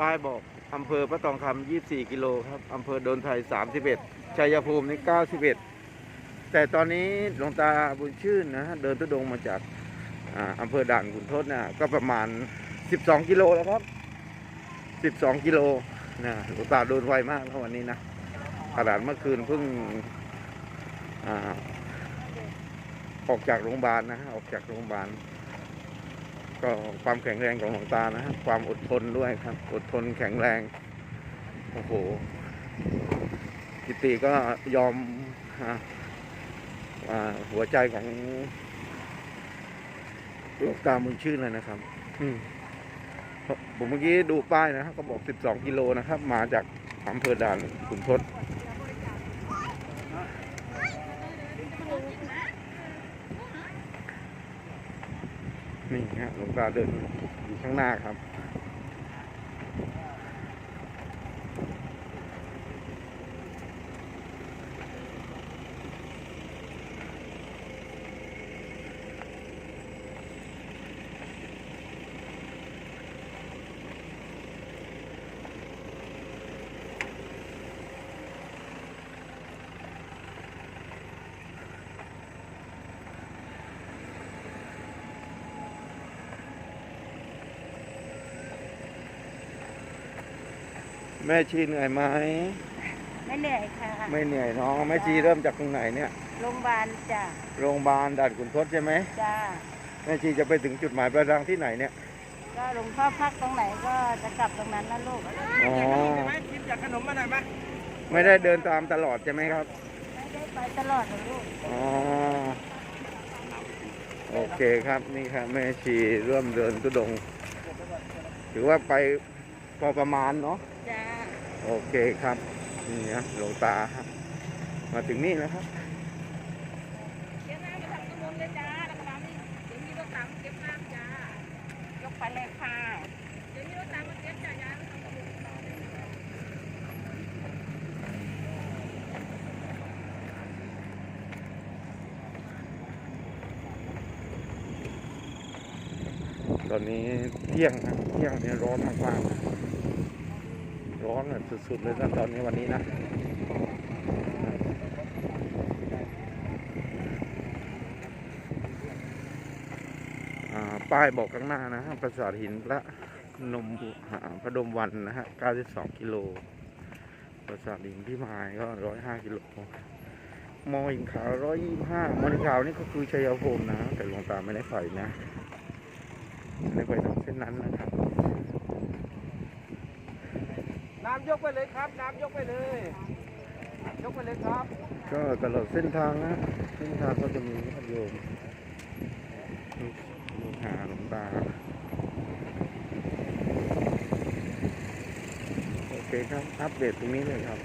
ป้ายบอกอำเภอพระทองคำ24 กิโลครับอำเภอโดนไทย 31ชัยภูมินี่91 แต่ตอนนี้หลวงตาบุญชื่นนะเดินตุดงมาจากอ่าอำเภอด่านขุนทดนะก็ประมาณ 12 กิโลแล้วครับ 12 กิโลนะหลวงตาเดินไวมากนะวันนี้นะขนาดเมื่อคืนเพิ่งออกจากโรงพยาบาลนะ ออกจากโรงพยาบาล ก็ความแข็งแรงของหลวงตานะความอดทนด้วยครับ อดทนแข็งแรง โอ้โหกิติก็ยอมฮะหัวใจของหลวงตามุนชื่นเลยนะครับผมเมื่อกี้ดูป้ายนะครับก็บอก 12 กิโลนะครับ มาจากอำเภอด่านขุนทด นี่ฮะหลวงตาเดินอยู่ข้างหน้าครับ แม่ชีเหนื่อยไหมไม่เหนื่อยค่ะไม่เหนื่อยเนาะแม่ชีเริ่มจากตรงไหนเนี่ยโรงพยาบาลจ้ะโรงพยาบาลด่านขุนทดใช่ไหมจ้าแม่ชีจะไปถึงจุดหมายปลายทางที่ไหนเนี่ยก็หลวงพ่อพักตรงไหนก็จะกลับตรงนั้นนะลูกอ๋อชิมจากขนมมาหน่อยไหมไม่ได้เดินตามตลอดใช่ไหมครับไม่ได้ไปตลอดนะลูกอ๋อโอเคครับนี่ครับแม่ชีร่วมเดินทุดงค์ถือว่าไปพอประมาณเนาะจ้า โอเคครับ นี่นะหลวงตาครับมาถึงนี่แล้วครับเก็บน้ำมาทำน้ำมนต์เลยจ้าแล้วก็น้ำนี่เดี๋ยวมีรถตามเก็บน้ำจ้ายกไปเลยค่ะเดี๋ยวมีรถตามมาเก็บจ้ายายมาทำน้ำมนต์ตอนนี้เที่ยงนะเที่ยงเนี่ยร้อนมากๆ แบบสุดๆเลยนะตอนนี้วันนี้นะป้ายบอกข้างหน้านะฮะปราสาทหินพระนมหาพระดมวันนะฮะ 92 กิโล ปราสาทหินพี่มายก็ 105 กิโล มอหินขาว 125 มอหินขาวนี่ก็คือชัยภูมินะ แต่หลวงตาไม่ได้ใส่นะ ไม่ไปทางเส้นนั้นนะครับ น้ำยกไปเลยครับ น้ำยกไปเลย ยกไปเลยครับ ก็ตลอดเส้นทางนะเส้นทางก็จะมีญาติโยมลูกหาหลวงตาโอเคครับ อัปเดตตรงนี้เลยครับ